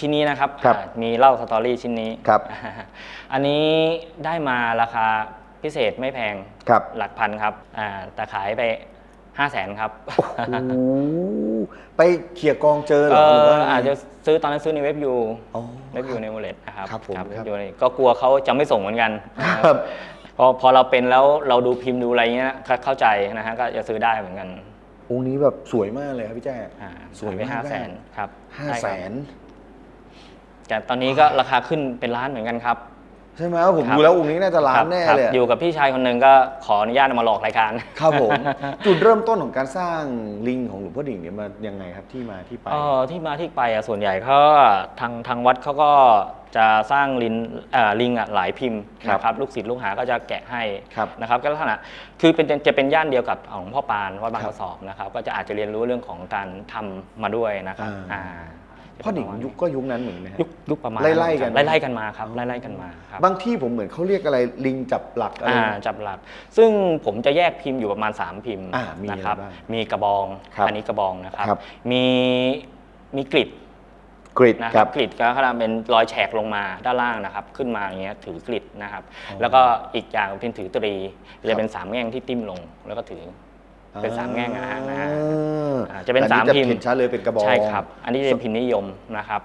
ชิ้นนี้นะครับครับอ่ามีเล่าสตอรี่ชิ้นนี้ ครับ อันนี้ได้มาราคาพิเศษไม่แพงครับหลักพันครับอ่าแต่ขายไป 5 0 0แสนครับโอ้โหไปเขี่ยกองเจอเหรเออหรืออว่าอาจจะซื้อตอนนั้นซื้อในเว็บยูอ๋อ เว็บยูในวอลเล็ตนะครับครับผมเว็บครับยูในก็กลัวเขาจะไม่ส่งเหมือนกันครับ พอพอเราเป็นแล้วเราดูพิมพ์ดูอะไรเงี้ยก็เข้าใจนะฮะก็จะซื้อได้เหมือนกันองค์นี้แบบสวยมากเลยครับพี่แจ้ อ่าสวยขไปมากห้าแสนครับห้าใช่แสครับน แต่ตอนนี้ก็ราคาขึ้นเป็นล้านเหมือนกันครับ ใช่ไหมว่าผมครับ ดูแล้วองค์นี้น่าจะล้าครันบแน่ครับเลยอะอยู่กับพี่ชายคนหนึ่งก็ขออนุญาตมาหลอกรายการ ครับผม จุดเริ่มต้นของการสร้างลิงของหลวงพ่อดิ่งเนี่ยมายังไงครับที่มาที่ไป เออที่มาที่ไปอะส่วนใหญ่เขาทางทางวัดเขาก็จะสร้างลิงเอ่อลิงอะหลายพิมพ์ครับนะครับลูกศิษย์ลูกหาก็จะแกะให้ครับนะครับก็ลักษณะคือเป็นจะเป็นย่านเดียวกับของพ่อปานวัดบางครักบระสอบนะครับ ก็จะอาจจะเรียนรู้เรื่องของการทำมาด้วยนะครับอ่า อ่า พ่อดิ่งยุคก็ยุคนั้นเหมือนไหมฮะ ยุคยุคประมาณไล่ๆกัน ไล่ๆกันมาครับไล่ๆกันมาครับ บางที่ผมเหมือนเขาเรียกอะไรลิงจับหลักอะไร อ่าจับหลัก ซึ่งผมจะแยกพิมพ์อยู่ประมาณ 3 พิมพ์อ่ามีนะครับอะไรบ้างมีกระบองครับอันนี้กระบองนะครับ ครับ มีมีกริดกริดนะคครัรับบ กริดก็จะเป็นรอยแฉกลงมาด้านล่างนะครับ ขึ้นมาอย่างเงี้ยถือกริดนะครับ อ๋อแล้วก็อีกอย่างเป็นถือตรีจะเป็นสามแง่งที่ติ้มลงแล้วก็ถือเป็นสามแง่งนะฮะนะฮะอ่าอ่า จะเป็นแต่สามจะพิมพ์เห็นชัดเลยเป็นกระบอก ใช่ครับ อันนี้จะเป็นพิมพ์นิยมนะครับ